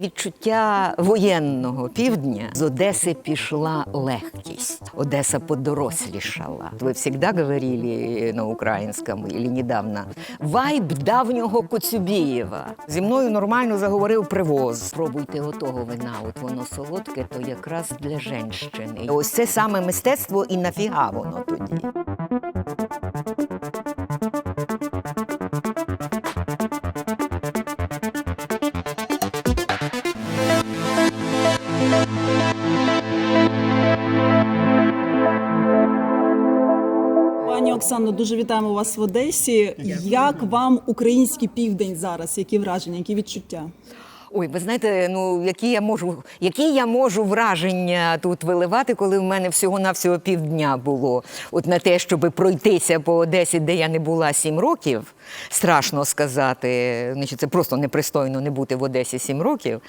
Відчуття воєнного півдня з Одеси пішла легкість. Одеса подорослішала. Ви завжди говорили на українському или недавно? Вайб давнього Коцюбієва. Зі мною нормально заговорив привоз. Спробуйте отого вина, от воно солодке, то якраз для женщини. Ось це саме мистецтво і нафіга воно тоді. Оксано, дуже вітаємо вас в Одесі. Як вам український південь зараз? Які враження, які відчуття? Ой, ви знаєте, ну які я можу, які я можу враження тут виливати, коли в мене всього-навсього півдня було. От на те, щоб пройтися по Одесі, де я не була сім років, страшно сказати. Значить, це просто непристойно не бути в Одесі сім років.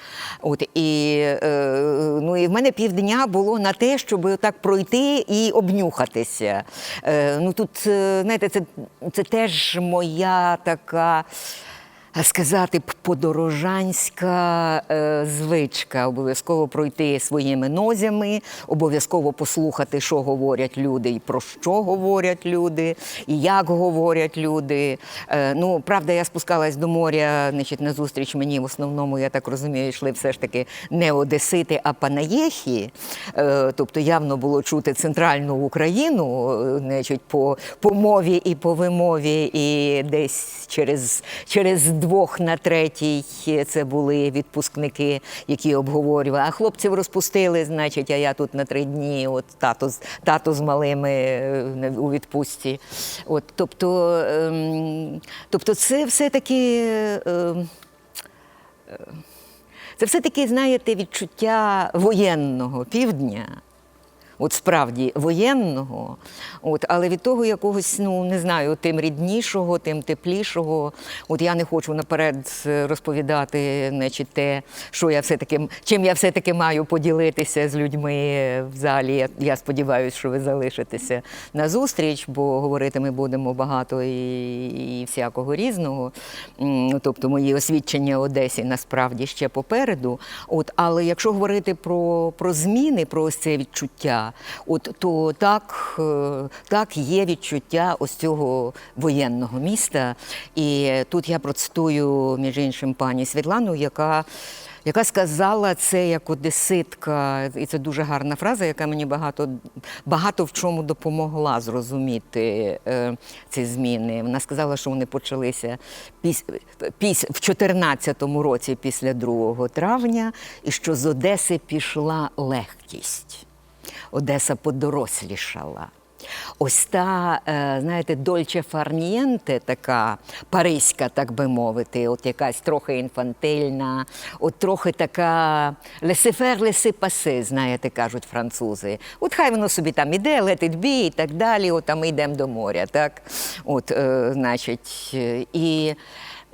От і, е, ну, і в мене півдня було на те, щоб так пройти і обнюхатися. Е, ну тут, е, знаєте, це, це теж моя така сказати б, подорожанська е, звичка обов'язково пройти своїми нозями, обов'язково послухати, що говорять люди, і про що говорять люди, і як говорять люди. Е, ну, правда, я спускалась до моря, значить, на зустріч мені в основному, я так розумію, йшли все ж таки не одесити, а панаєхи. Е, тобто явно було чути центральну Україну, значить, по, по мові і по вимові, і десь через, через двох на третій це були відпускники, які обговорювали. А хлопців розпустили, значить, а я тут на три дні, от тато, з- тато з малими е, у відпустці. От, тобто, ем, тобто це все-таки. ем, це все-таки, знаєте, відчуття воєнного півдня. От справді воєнного, от, але від того якогось, ну не знаю, тим ріднішого, тим теплішого. От я не хочу наперед розповідати, значить, те, що я все-таки, чим я все-таки маю поділитися з людьми в залі. Я, я сподіваюся, що ви залишитеся на зустріч, бо говорити ми будемо багато і, і всякого різного. М, Тобто мої освідчення Одесі насправді ще попереду. От, але якщо говорити про, про зміни, про ось це відчуття, от то так, е, так є відчуття ось цього воєнного міста. І тут я процитую, між іншим, пані Світлану, яка. Яка сказала це як одеситка, і це дуже гарна фраза, яка мені багато, багато в чому допомогла зрозуміти е, ці зміни. Вона сказала, що вони почалися піс, піс, в 2014 році після 2 травня, і що з Одеси пішла легкість. Одеса подорослішала. Ось та, е, знаєте, дольче фарнієнте, така паризька, так би мовити, от якась трохи інфантильна, от трохи така лесифер, леси-паси, знаєте, кажуть французи. От хай воно собі там іде, it be і так далі, от а ми йдемо до моря, так? От, е, значить, е, і.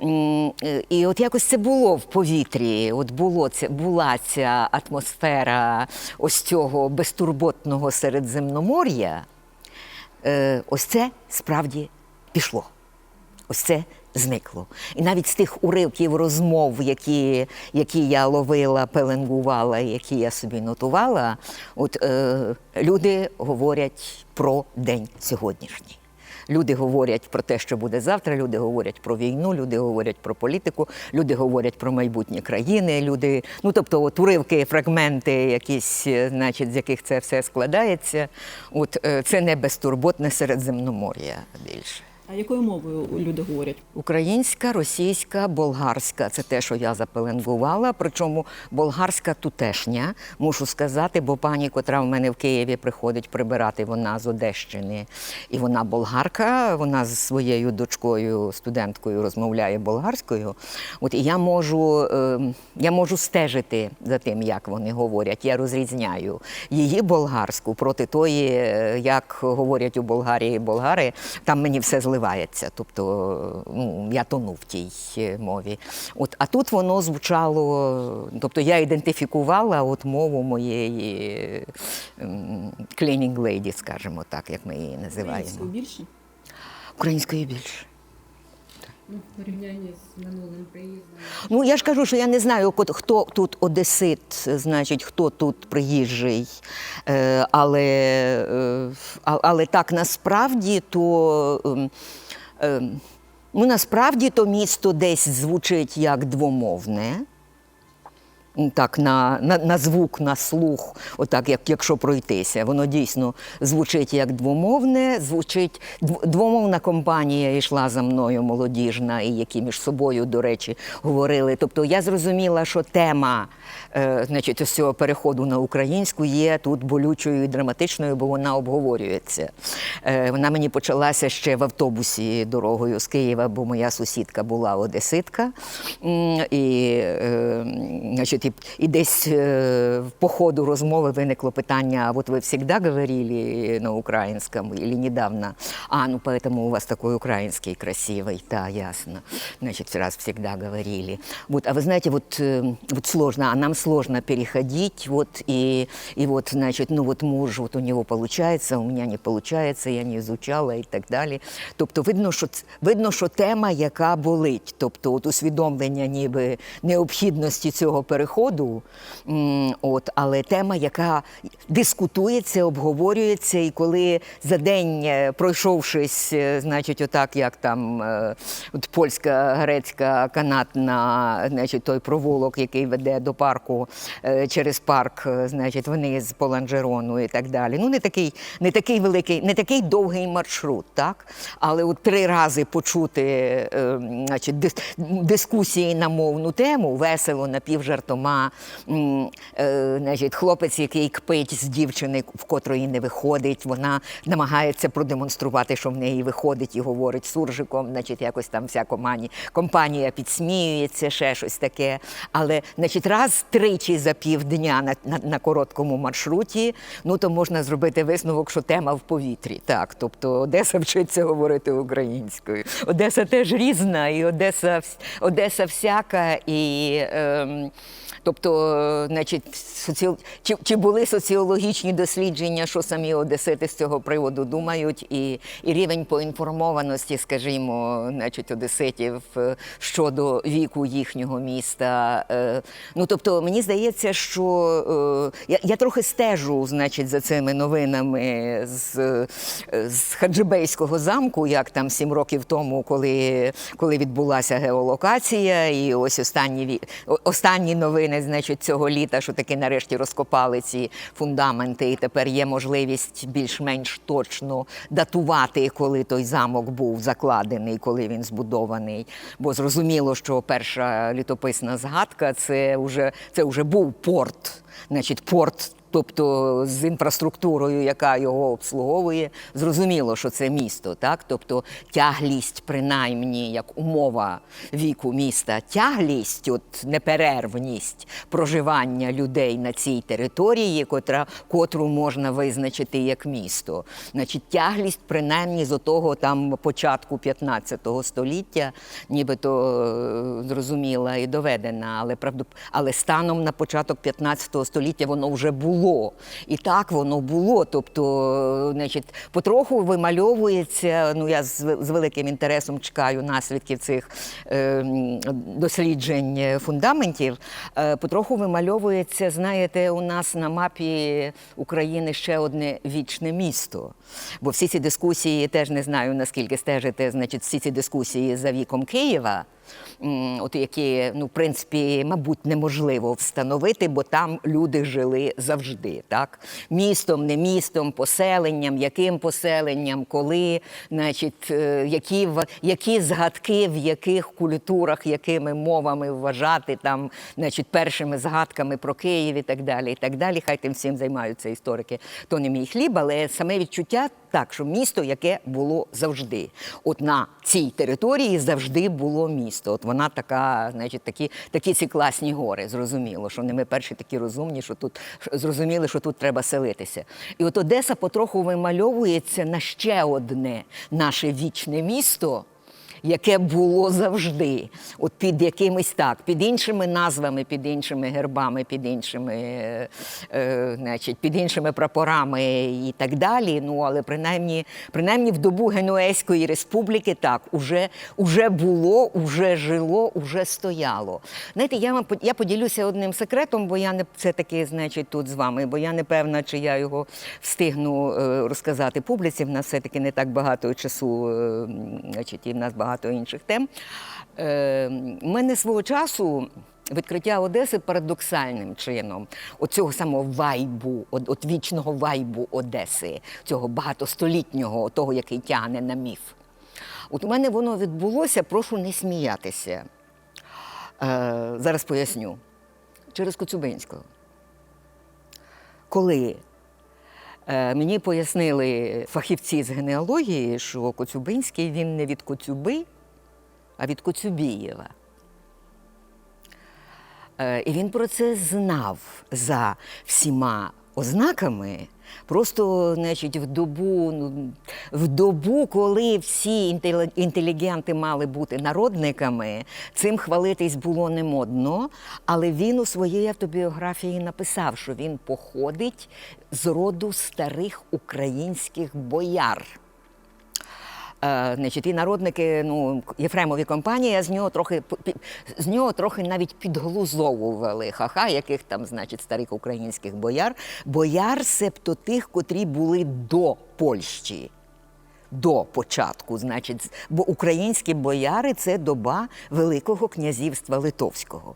Е, І от якось це було в повітрі. От було це, була ця атмосфера ось цього безтурботного середземномор'я. Е, ось це справді пішло. Ось це зникло. І навіть з тих уривків розмов, які, які я ловила, пеленгувала, які я собі нотувала, от е, люди говорять про день сьогоднішній. Люди говорять про те, що буде завтра, люди говорять про війну, люди говорять про політику, люди говорять про майбутнє країни, люди, ну тобто от уривки, фрагменти, якісь, е, значить, з яких це все складається. От е, це не безтурботне середземномор'я більше. А якою мовою люди говорять? Українська, російська, болгарська це те, що я запеленгувала. Причому болгарська тутешня, мушу сказати, бо пані, котра в мене в Києві приходить прибирати, вона з Одещини. І вона болгарка, вона з своєю дочкою, студенткою розмовляє болгарською. От і я можу, е, я можу стежити за тим, як вони говорять. Я розрізняю її болгарську проти тої, е, як говорять у Болгарії болгари. Там мені все зливається. Тобто ну, я тону в тій е, мові. От, а тут воно звучало, тобто я ідентифікувала от мову моєї ем, cleaning lady, скажімо так, як ми її називаємо. Українською більше? Української більше. Ну, в порівнянні з минулим приїздом. Ну я ж кажу, що я не знаю, хто тут одесит, значить, хто тут приїжджий. Е, Але, е, але так насправді то. ем, ем, Ну, насправді то місто десь звучить як двомовне. Так, на, на, на звук, на слух, отак, як, якщо пройтися. Воно дійсно звучить як двомовне, звучить двомовна компанія йшла за мною молодіжна, і які між собою, до речі, говорили. Тобто я зрозуміла, що тема е, значить, ось цього переходу на українську є тут болючою і драматичною, бо вона обговорюється. Е, вона мені почалася ще в автобусі дорогою з Києва, бо моя сусідка була одеситка. І, е, значить, і, і десь е, по ходу розмови виникло питання: а вот вы всегда говорили на украинском или недавно? А, ну поэтому у вас такой украинский красивый. Да, ясно. Значит, раз всегда говорили. Вот, а вы знаете, вот, э, вот сложно, а нам сложно переходить, вот, и, и вот, значит, ну вот муж, вот у него получается, у меня не получается, я не изучала і так далі. Тобто видно, що, ц- видно, що тема, яка болить, тобто от усвідомлення ніби необхідності цього переходу, м, от, але тема, яка дискутується, обговорюється, і коли за день, е, пройшовшись, е, значить, отак, як там е, от польська, грецька канатна, значить, той провулок, який веде до парку через парк, значить, вони з Поланжерону і так далі. Ну, не такий, не такий великий, не такий довгий маршрут, так? Але от три рази почути значить, дискусії на мовну тему, весело, напівжартома, м, е, значить, хлопець, який кпить з дівчини, в котрої не виходить, вона намагається продемонструвати, що в неї виходить, і говорить суржиком, значить, якось там вся компанія, компанія підсміюється, ще щось таке. Але, значить, раз тричі за півдня на, на, на короткому маршруті, ну то можна зробити висновок, що тема в повітрі. Так, тобто Одеса вчиться говорити українською. Одеса теж різна, і Одеса, Одеса всяка, і. ем, Тобто, е, значить, соці... чи, чи були соціологічні дослідження, що самі одесити з цього приводу думають, і, і рівень поінформованості, скажімо, значить, одеситів е, щодо віку їхнього міста. Е, Ну, тобто, мені здається, що я, я трохи стежу, значить, за цими новинами з, з Хаджибейського замку, як там сім років тому, коли, коли відбулася геолокація, і ось останні останні новини, значить, цього літа, що таки нарешті розкопали ці фундаменти, і тепер є можливість більш-менш точно датувати, коли той замок був закладений, коли він збудований. Бо зрозуміло, що перша літописна згадка це вже, це вже був порт, значить, порт. Тобто з інфраструктурою, яка його обслуговує, зрозуміло, що це місто, так? Тобто тяглість, принаймні, як умова віку міста, тяглість, от неперервність проживання людей на цій території, котра, котру можна визначити як місто. Значить, тяглість, принаймні, з того там початку 15 століття, нібито е, зрозуміла і доведена, але правду, але станом на початок 15 століття воно вже було. І так воно було. Тобто, значить, потроху вимальовується. Ну я з, з великим інтересом чекаю наслідків цих е, досліджень е, фундаментів. Е, потроху вимальовується, знаєте, у нас на мапі України ще одне вічне місто. Бо всі ці дискусії теж не знаю наскільки стежите, значить, всі ці дискусії за віком Києва. От які, ну, в принципі, мабуть, неможливо встановити, бо там люди жили завжди. Так? Містом, не містом, поселенням, яким поселенням, коли, значить, е, які, які згадки, в яких культурах, якими мовами вважати там, значить, першими згадками про Київ і так далі. І так далі. Хай тим всім займаються історики. То не мій хліб, але саме відчуття так, що місто, яке було завжди. От на цій території завжди було місто. От вона така, значить, такі, такі ці класні гори. Зрозуміло, що не ми перші такі розумні, що тут зрозуміли, що тут треба селитися. І от Одеса потроху вимальовується на ще одне наше вічне місто. Яке було завжди, от під якимись так, під іншими назвами, під іншими гербами, під іншими, е, е, значить, під іншими прапорами і так далі. Ну, але принаймні, принаймні в добу Генуезької республіки так, уже, уже було, уже жило, уже стояло. Знаєте, я вам я поділюся одним секретом, бо я не це таки, значить, тут з вами, бо я не певна, чи я його встигну е, розказати публіці. В нас все-таки не так багато часу, е, значить, і в нас багато інших тем. Е, У мене свого часу. Відкриття Одеси парадоксальним чином, оцього самого вайбу, от, от вічного вайбу Одеси, цього багатостолітнього, того, який тягне на міф. От у мене воно відбулося, прошу не сміятися. Е, зараз поясню. Через Коцюбинського. Коли е, мені пояснили фахівці з генеалогії, що Коцюбинський він не від Коцюби, а від Коцюбієва. Е, І він про це знав за всіма ознаками. Просто, значить, в добу, ну, в добу, коли всі інтелігенти мали бути народниками, цим хвалитись було не модно. Але він у своїй автобіографії написав, що він походить з роду старих українських бояр. Е, значить, і народники, ну, Єфремові компанії, з нього трохи з нього трохи навіть підглузовували ха-ха, яких там, значить, старих українських бояр. Бояр, себто тих, котрі були до Польщі. До початку, значить, бо українські бояри це доба Великого князівства Литовського.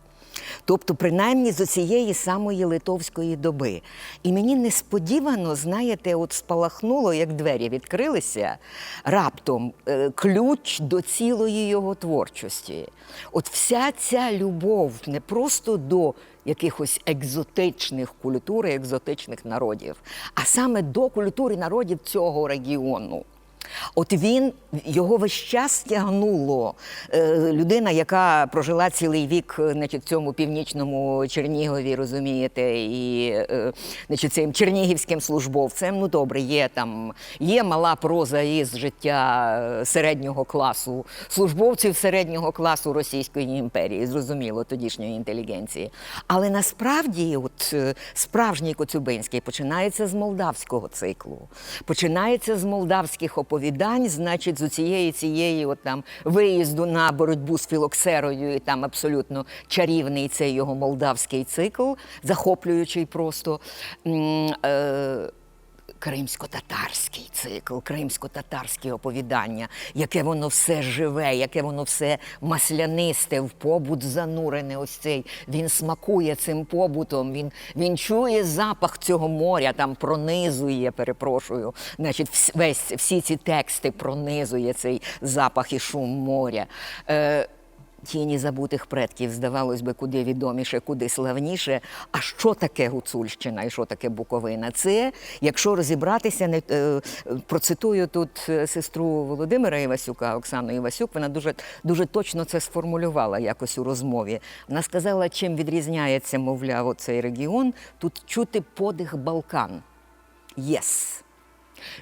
Тобто, принаймні з цієї самої литовської доби. І мені несподівано, знаєте, от спалахнуло, як двері відкрилися раптом е, ключ до цілої його творчості. От вся ця любов не просто до якихось екзотичних культур, екзотичних народів, а саме до культури народів цього регіону. От він його весь час тягнуло. Е, людина, яка прожила цілий вік е, значить, в цьому північному Чернігові, розумієте, і е, значить, цим чернігівським службовцем. Ну добре, є там є мала проза із життя середнього класу, службовців середнього класу Російської імперії, зрозуміло, тодішньої інтелігенції. Але насправді, от справжній Коцюбинський починається з молдавського циклу, починається з молдавських оповідань, значить, з цієї цієї, от там виїзду на боротьбу з філоксерою, і там абсолютно чарівний цей його молдавський цикл, захоплюючий просто. Е, Кримсько-татарський цикл, кримсько-татарські оповідання, яке воно все живе, яке воно все маслянисте, в побут занурене. Ось цей він смакує цим побутом. Він, він чує запах цього моря, там пронизує, перепрошую. Значить, весь всі ці тексти пронизує цей запах і шум моря. Е, Тіні забутих предків, здавалось би, куди відоміше, куди славніше. А що таке Гуцульщина і що таке Буковина? Це, якщо розібратися, не е, процитую тут е, сестру Володимира Івасюка, Оксану Івасюк, вона дуже, дуже точно це сформулювала якось у розмові. Вона сказала, чим відрізняється, мовляв, цей регіон. Тут чути подих Балкан. Єс.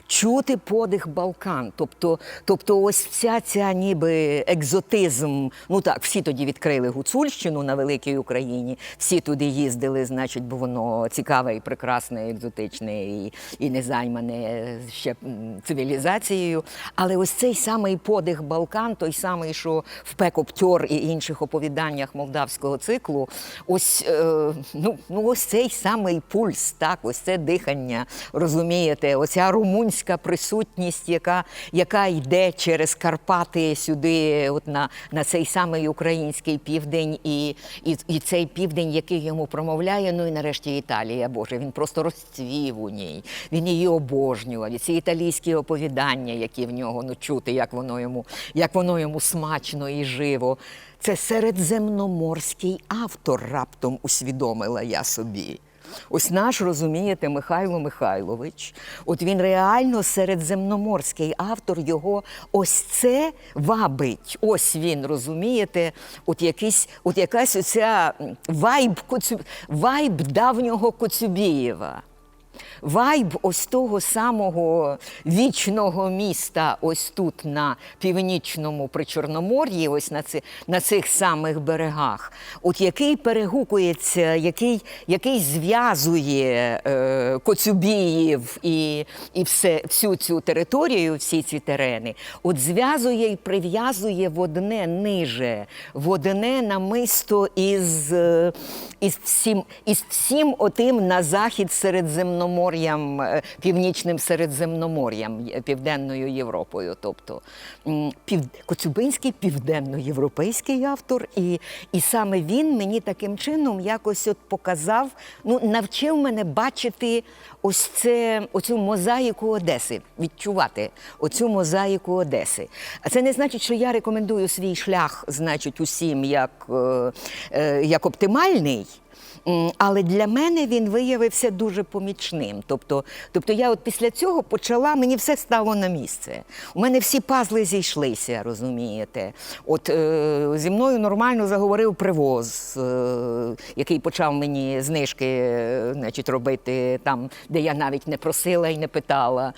Чути подих Балкан. Тобто, тобто ось вся ця ніби екзотизм. Ну так, всі тоді відкрили Гуцульщину на великій Україні, всі туди їздили, значить, бо воно цікаве і прекрасне, екзотичне, і, і не займане ще цивілізацією. Але ось цей самий подих Балкан, той самий, що в Пекоптьор і інших оповіданнях молдавського циклу, ось, е, ну, ну, ось цей самий пульс, так, ось це дихання, розумієте, оця румунська присутність, яка, яка йде через Карпати сюди, от на, на цей самий український південь, і, і, і цей південь, який йому промовляє, ну і нарешті Італія, Боже, він просто розцвів у ній, він її обожнював. І ці італійські оповідання, які в нього ну, чути, як воно йому, як воно йому смачно і живо. Це середземноморський автор раптом усвідомила я собі. Ось наш, розумієте, Михайло Михайлович, от він реально середземноморський автор, його ось це вабить. Ось він, розумієте, от якийсь, от якась оця вайб, вайб давнього Коцюбієва. Вайб ось того самого вічного міста, ось тут на північному причорномор'ї, ось на, ци, на цих самих берегах, от який перегукується, який, який зв'язує е, Коцюбіїв і, і все, всю цю територію, всі ці терени, от зв'язує і прив'язує в одне ниже, в одне намисто із, е, із, всім, із всім отим на захід Середземномор'ям, е, північним Середземномор'ям, Південною Європою. Тобто пів, Коцюбинський південноєвропейський автор, і, і саме він мені таким чином якось от показав, ну, навчив мене бачити ось це, оцю мозаїку Одеси, відчувати оцю мозаїку Одеси. А це не значить, що я рекомендую свій шлях, значить, усім як, е, е, як оптимальний. Але для мене він виявився дуже помічним. Тобто, тобто я от після цього почала, мені все стало на місце. У мене всі пазли зійшлися, розумієте. От е, зі мною нормально заговорив привоз, е, який почав мені знижки е, значить, робити там, де я навіть не просила і не питала.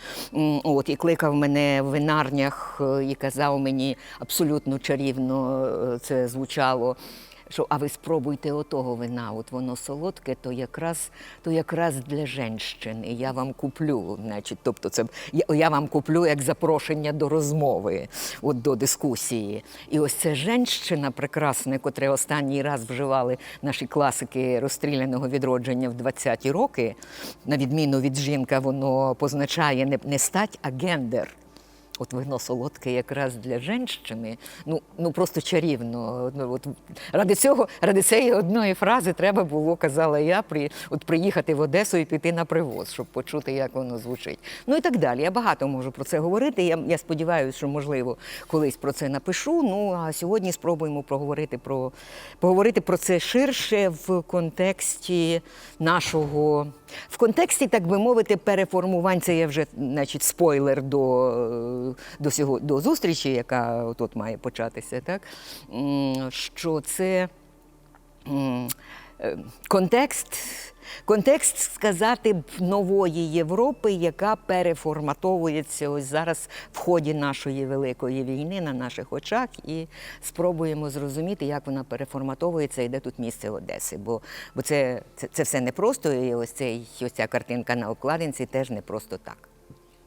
От, і кликав мене в винарнях е, і казав мені абсолютно чарівно е, це звучало що а ви спробуйте отого вина, от воно солодке, то якраз, то якраз для женщин. І я вам куплю. Значить, тобто це я, я вам куплю як запрошення до розмови, от до дискусії. І ось це женщина прекрасне, котре останній раз вживали наші класики розстріляного відродження в 20-ті роки. На відміну від жінка, воно позначає не, не стать, а гендер. От вино солодке якраз для жінки, ну, ну просто чарівно. Ну, от, ради цього, ради цієї одної фрази треба було, казала я, при, от приїхати в Одесу і піти на привоз, щоб почути, як воно звучить. Ну і так далі. Я багато можу про це говорити. Я, я сподіваюся, що можливо колись про це напишу. Ну а сьогодні спробуємо проговорити про поговорити про це ширше в контексті нашого, в контексті, так би мовити, переформувань. Це є вже, значить, спойлер до, до, сього, до зустрічі, яка тут має початися, так? Що це е, контекст. Контекст сказати нової Європи, яка переформатовується ось зараз в ході нашої великої війни на наших очах, і спробуємо зрозуміти, як вона переформатовується і де тут місце Одеси. Бо, бо це, це, це все непросто, і ось, цей, ось ця картинка на обкладинці теж не просто так.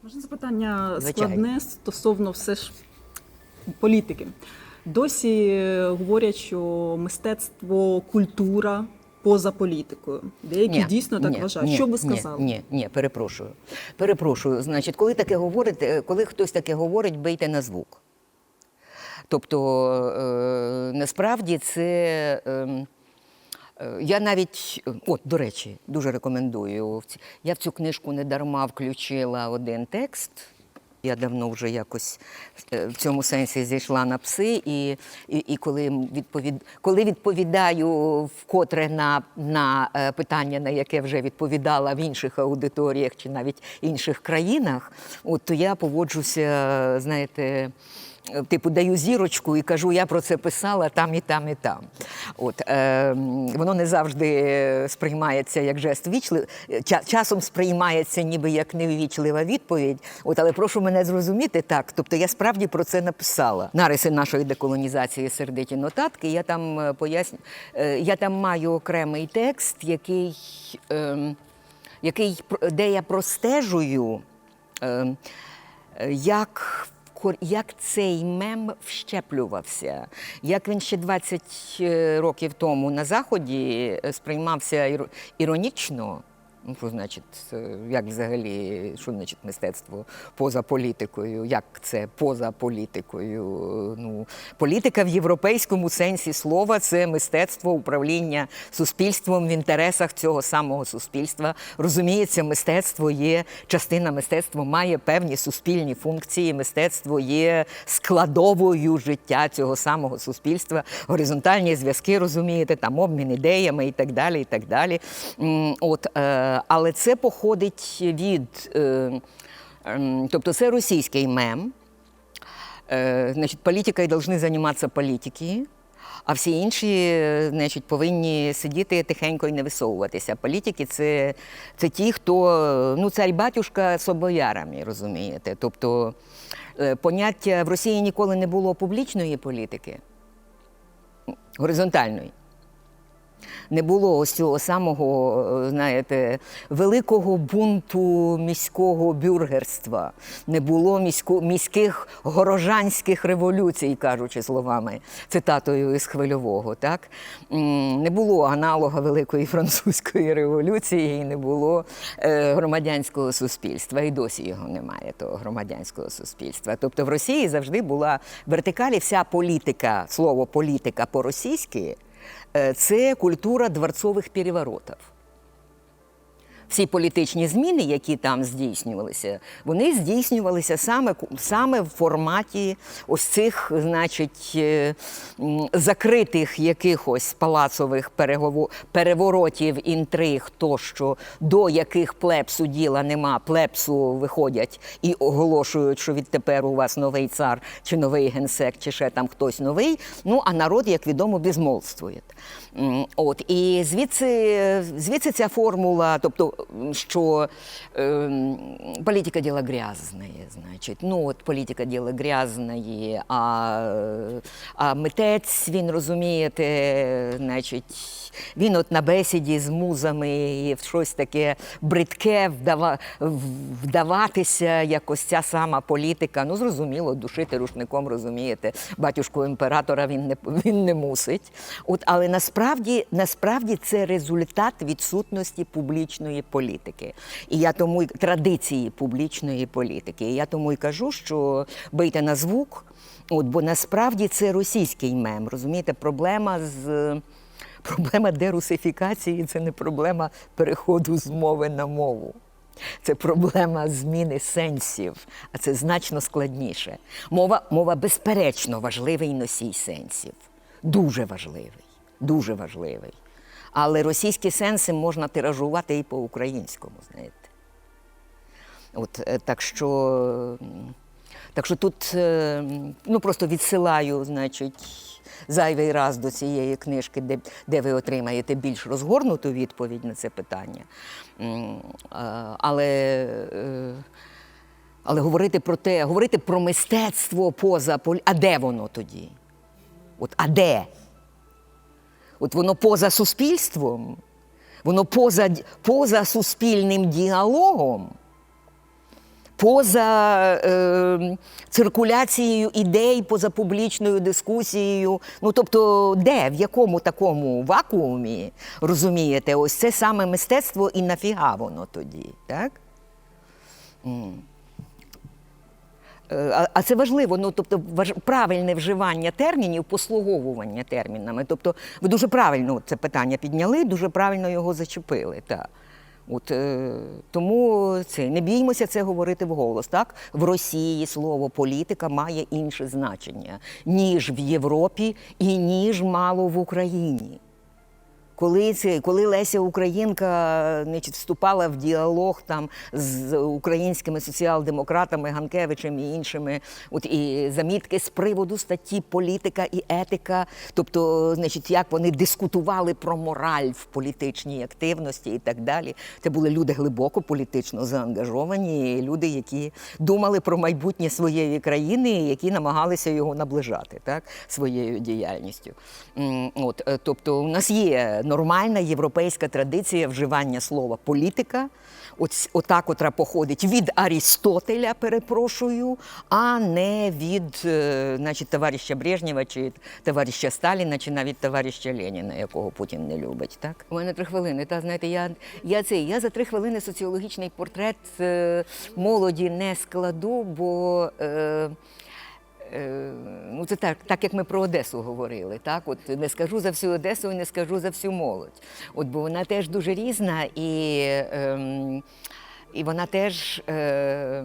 Можна запитання Звичайно. складне стосовно все ж політики. Досі е, говорять, що мистецтво, культура поза політикою. Деякі дійсно так ні, вважають. ні, що ви сказали? Ні, ні, перепрошую. Перепрошую. Значить, коли таке говорите, коли хтось таке говорить, бийте на звук. Тобто, е, насправді це. ем, е, Я навіть, е, от, до речі, дуже рекомендую. Я в цю книжку не дарма включила один текст. Я давно вже якось е, в цьому сенсі зійшла на пси, і, і, і коли, відповід, коли відповідаю вкотре на, на е, питання, на яке вже відповідала в інших аудиторіях чи навіть інших країнах, от, то я поводжуся, знаєте, типу даю зірочку і кажу, я про це писала там і там, і там. От, е, воно не завжди сприймається як жест вічли, ча- часом сприймається ніби як неввічлива відповідь. От, але прошу мене зрозуміти так. Тобто я справді про це написала. Нариси нашої деколонізації сердиті нотатки. Я там е, поясню, е, я там маю окремий текст, який, ем, який де я простежую. ем, е, як, кор- як цей мем вщеплювався, як він ще 20 е, років тому на Заході е, сприймався іро- іронічно. Ну, що значить, е, як взагалі, що значить мистецтво поза політикою? Як це поза політикою? Ну, політика в європейському сенсі слова це мистецтво управління суспільством в інтересах цього самого суспільства. Розуміється, мистецтво є частина мистецтва, має певні суспільні функції. Мистецтво є складовою життя цього самого суспільства, горизонтальні зв'язки, розумієте, там обмін ідеями і так далі. І так далі. От, е, але це походить від, е, ем, тобто це російський мем. Э, Значит, политикой должны заниматься политики. А всі інші, е, значить, повинні сидіти тихенько і не висовуватися. Політики це, це ті, хто е, ну, царь батюшка з обоярами, розумієте. Тобто е, поняття в Росії ніколи не було публічної політики, горизонтальної. Не було ось цього самого, е, знаєте, великого бунту міського бюргерства, не було місько, міських горожанських революцій, кажучи словами, цитатою із хвильового. Так? Не було аналога Великої французької революції, і не було е, громадянського суспільства. І досі його немає, того громадянського суспільства. Тобто в Росії завжди була вертикалі вся політика, слово політика по-російськи. Е, це культура дворцових переворотів. Всі політичні зміни, які там здійснювалися, вони здійснювалися саме, саме в форматі ось цих, значить, е, закритих якихось палацових переворотів, інтриг, тощо, до яких плепсу діла нема, плепсу виходять і оголошують, що відтепер у вас новий цар, чи новий генсек, чи ще там хтось новий. Ну а народ, як відомо, безмолвствує. От і звідси, звідси ця формула, тобто, що ем, політика діло грязне, значить, ну от політика діло грязне, а, е, а митець, він розумієте, значить, він от на бесіді з музами і в щось таке бридке вдава, вдаватися, як ось ця сама політика. Ну, зрозуміло, душити рушником, розумієте, батюшку імператора він не, він не мусить. От, але насправді, насправді це результат відсутності публічної політики. І я тому й- традиції публічної політики. І я тому й кажу, що бийте на звук. От, бо насправді це російський мем. Розумієте, проблема з проблема дерусифікації це не проблема переходу з мови на мову. Це проблема зміни сенсів, а це значно складніше. Мова, мова безперечно, важливий носій сенсів. Дуже важливий, дуже важливий. Але російські сенси можна тиражувати і по-українському, знаєте. От, е, так що, так що тут е, ну, просто відсилаю, значить, зайвий раз до цієї книжки, де, де ви отримаєте більш розгорнуту відповідь на це питання. Але, е, але говорити про те, говорити про мистецтво поза полі. А де воно тоді? От, а де? От воно поза суспільством, воно поза, поза суспільним діалогом поза е, циркуляцією ідей, поза публічною дискусією. Ну тобто, де, в якому такому вакуумі, розумієте, ось це саме мистецтво і нафіга воно тоді, так? М. Е, А, це важливо, ну тобто правильне вживання термінів, послуговування термінами. Тобто, ви дуже правильно це питання підняли, дуже правильно його зачепили. Так. От, е, тому це, не біймося це говорити вголос. Так? В Росії слово політика має інше значення, ніж в Європі і ніж мало в Україні. Коли це, коли Леся Українка значить, вступала в діалог там з українськими соціал-демократами, Ганкевичем і іншими, от і замітки з приводу статті політика і етика, тобто, значить, як вони дискутували про мораль в політичній активності і так далі. Це були люди глибоко політично заангажовані, люди, які думали про майбутнє своєї країни, які намагалися його наближати так, своєю діяльністю. От, е, тобто, у нас є нормальна європейська традиція вживання слова політика, от, ота, котра походить від Арістотеля, перепрошую, а не від е, значить, товариша Брежнєва, чи товариша Сталіна, чи навіть товариша Леніна, якого Путін не любить. Так? У мене три хвилини. Та знаєте, я, я цей, я за три хвилини соціологічний портрет е, молоді не складу, бо. Е, Ну, це так, так як ми про Одесу говорили. Так? От не скажу за всю Одесу і не скажу за всю молодь. От, бо вона теж дуже різна і. Ем, і вона теж е,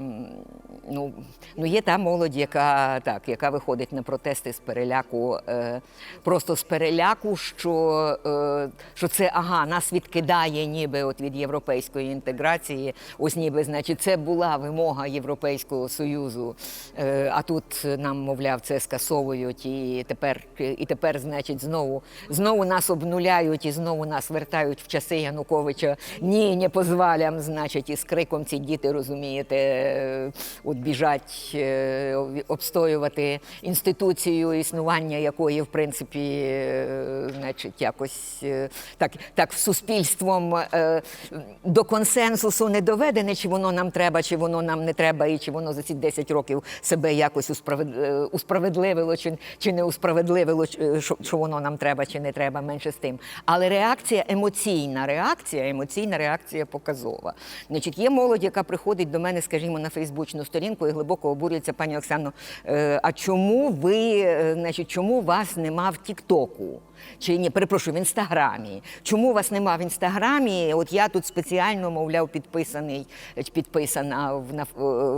ну, ну, є та молодь, яка так, яка виходить на протести з переляку, е, просто з переляку, що, е, що це ага, нас відкидає ніби от від європейської інтеграції. Ось ніби, значить, це була вимога Європейського Союзу. Е, а тут нам, мовляв, це скасовують, і тепер, і тепер, значить, знову, знову нас обнуляють і знову нас вертають в часи Януковича. Ні, не позвалям, значить, і з криком ці діти, розумієте, е, от біжать е, обстоювати інституцію, існування якої, в принципі, е, значить, якось так, так суспільством до консенсусу не доведене, чи воно нам треба, чи воно нам не треба, і чи воно за ці 10 років себе якось усправедливило, чи, чи не усправедливило, що, що воно нам треба, чи не треба, менше з тим. Але реакція емоційна реакція, емоційна реакція показова. Значить, є молодь, яка приходить до мене, скажімо, на фейсбучну сторінку і глибоко обурюється, пані Оксано, е, а чому ви, е, значить, чому вас нема в Тіктоку? Чи ні, перепрошую, в інстаграмі. Чому вас нема в інстаграмі? От я тут спеціально, мовляв, підписаний, е, підписана в на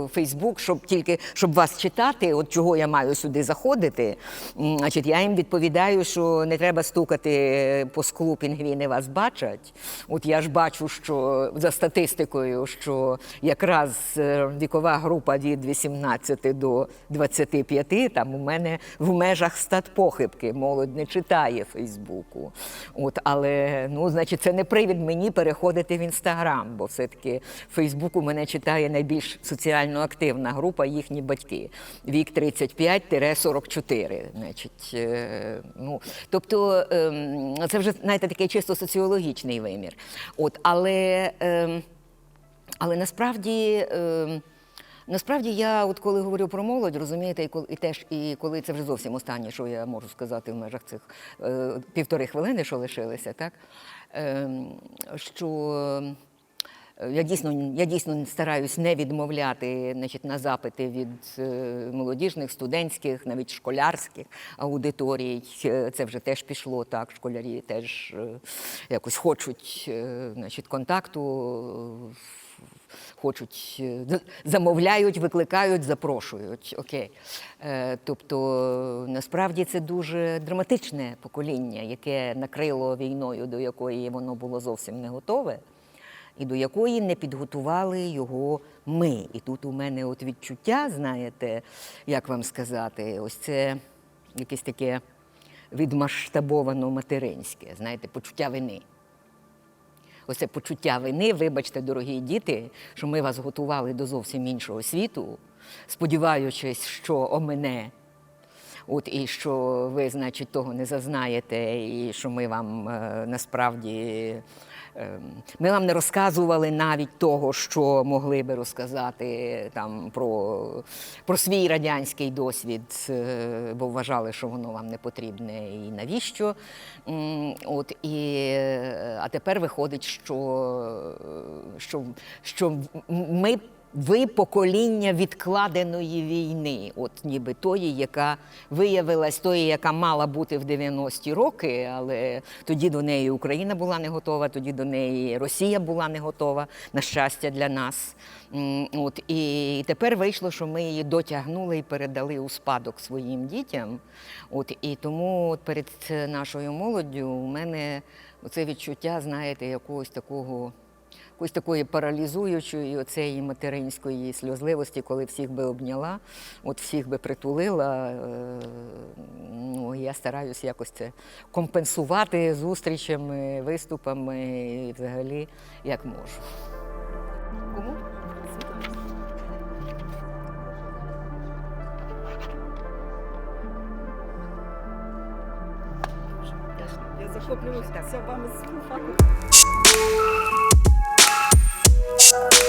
Фейсбук, щоб тільки щоб вас читати. От чого я маю сюди заходити. Значить, я їм відповідаю, що не треба стукати по склу, пінгвіни вас бачать. От я ж бачу, що за статистикою, що якраз е, вікова група від 18 до 25, там у мене в межах стат похибки. Молодь не читає Фейсбуку. От, але ну, значить, це не привід мені переходити в інстаграм, бо все-таки Фейсбуку мене читає найбільш соціально активна група, їхні батьки. Вік 35-44. Значить, е, ну, тобто ем, це вже знаєте, такий чисто соціологічний вимір. От, але, ем, але насправді. Ем, Насправді я, от коли говорю про молодь, розумієте, і коли і теж і коли це вже зовсім останнє, що я можу сказати в межах цих е, півтори хвилини, що лишилися, так е, що я дійсно, я дійсно стараюсь не відмовляти значить, на запити від е, молодіжних, студентських, навіть школярських аудиторій. Е, Це вже теж пішло так. Школярі теж е, якось хочуть значить, контакту. Хочуть, е, замовляють, викликають, запрошують. Окей. Е, тобто, насправді це дуже драматичне покоління, яке накрило війною, до якої воно було зовсім не готове, і до якої не підготували його ми. І тут у мене от відчуття, знаєте, як вам сказати, ось це якесь таке відмасштабовано материнське, знаєте, почуття вини. Оце почуття вини, вибачте, дорогі діти, що ми вас готували до зовсім іншого світу, сподіваючись, що о мене. От і що ви, значить, того не зазнаєте, і що ми вам е, насправді ми вам не розказували навіть того, що могли би розказати там про, про свій радянський досвід, е, бо вважали, що воно вам не потрібне і навіщо. От і е, а тепер виходить, що, що, що ми ви покоління відкладеної війни, от ніби тої, яка виявилась тої, яка мала бути в 90-ті роки, але тоді до неї Україна була не готова, тоді до неї Росія була не готова, на щастя для нас. От і тепер вийшло, що ми її дотягнули і передали у спадок своїм дітям. От і тому от перед нашою молоддю у мене оце відчуття, знаєте, якогось такого якоїсь такої паралізуючої оцеї материнської сльозливості, коли всіх би обняла, от всіх би притулила. Е, Ну, я стараюся якось це компенсувати зустрічами, виступами і взагалі як можу. Кому? Я захоплююся вами з you